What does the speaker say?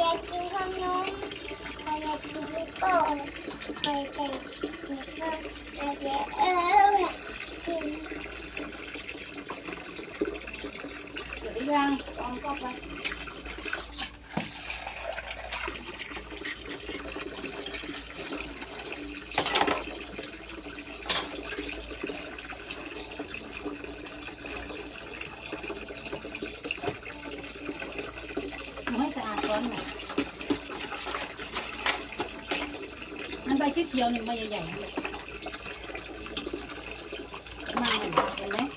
อยายกินข้าวนมใครอยายกินลูกโป่งใครอยากกินข้าวใครอยากเออกินเสร็จหรือยังลองก็ไป ให้สะอาดก่อนหน่อยอันใบเขียวหนึ่งใบใหญ่ๆ